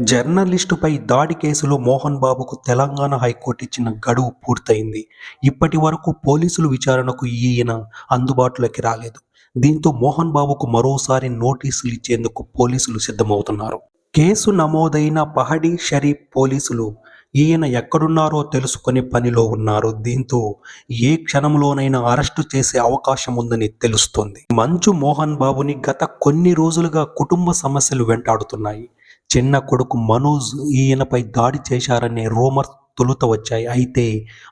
జర్నలిస్టుపై దాడి కేసులో మోహన్ బాబుకు తెలంగాణ హైకోర్టు ఇచ్చిన గడువు పూర్తయింది. ఇప్పటి వరకు పోలీసులు విచారణకు ఈయన అందుబాటులోకి రాలేదు. దీంతో మోహన్ బాబుకు మరోసారి నోటీసులు ఇచ్చేందుకు పోలీసులు సిద్ధమవుతున్నారు. కేసు నమోదైన పహడి షరీఫ్ పోలీసులు ఈయన ఎక్కడున్నారో తెలుసుకునే పనిలో ఉన్నారు. దీంతో ఏ క్షణంలోనైనా అరెస్టు చేసే అవకాశం ఉందని తెలుస్తోంది. మంచు మోహన్ బాబుని గత కొన్ని రోజులుగా కుటుంబ సమస్యలు వెంటాడుతున్నాయి. చిన్న కొడుకు మనోజ్ ఈయనపై దాడి చేశారనే రూమర్ తొలుత వచ్చాయి. అయితే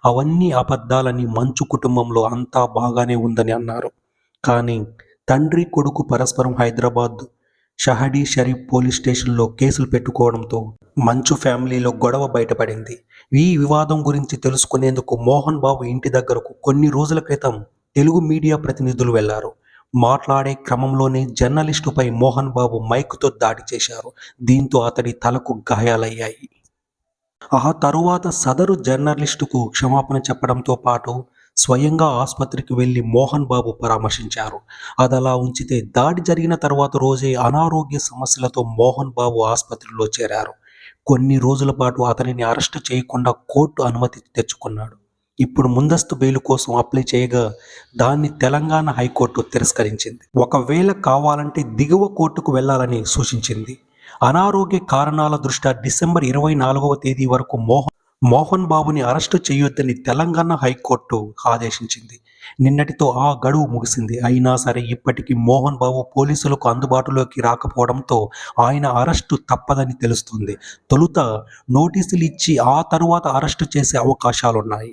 అవన్నీ అబద్ధాలని మంచు కుటుంబంలో అంతా బాగానే ఉందని అన్నారు. కానీ తండ్రి కొడుకు పరస్పరం హైదరాబాద్ షహడీ షరీఫ్ పోలీస్ స్టేషన్లో కేసులు పెట్టుకోవడంతో మంచు ఫ్యామిలీలో గొడవ బయటపడింది. ఈ వివాదం గురించి తెలుసుకునేందుకు మోహన్ బాబు ఇంటి దగ్గరకు కొన్ని రోజుల క్రితం తెలుగు మీడియా ప్రతినిధులు వెళ్ళారు. మాట్లాడే క్రమంలోనే జర్నలిస్టుపై మోహన్ బాబు మైక్తో దాడి చేశారు. దీంతో అతడి తలకు గాయాలయ్యాయి. ఆ తరువాత సదరు జర్నలిస్టుకు క్షమాపణ చెప్పడంతో పాటు స్వయంగా ఆసుపత్రికి వెళ్ళి మోహన్ బాబు పరామర్శించారు. అదలా ఉంచితే దాడి జరిగిన తర్వాత రోజే అనారోగ్య సమస్యలతో మోహన్ బాబు ఆసుపత్రిలో చేరారు. కొన్ని రోజుల పాటు అతనిని అరెస్టు చేయకుండా కోర్టు అనుమతి తెచ్చుకున్నాడు. ఇప్పుడు ముందస్తు బెయిల్ కోసం అప్లై చేయగా దాన్ని తెలంగాణ హైకోర్టు తిరస్కరించింది. ఒకవేళ కావాలంటే దిగువ కోర్టుకు వెళ్ళాలని సూచించింది. అనారోగ్య కారణాల దృష్ట్యా డిసెంబర్ ఇరవై నాలుగవ తేదీ వరకు మోహన్ మోహన్ బాబుని అరెస్టు చేయొద్దని తెలంగాణ హైకోర్టు ఆదేశించింది. నిన్నటితో ఆ గడువు ముగిసింది. అయినా సరే ఇప్పటికీ మోహన్ బాబు పోలీసులకు అందుబాటులోకి రాకపోవడంతో ఆయన అరెస్టు తప్పదని తెలుస్తుంది. తొలుత నోటీసులు ఇచ్చి ఆ తరువాత అరెస్టు చేసే అవకాశాలున్నాయి.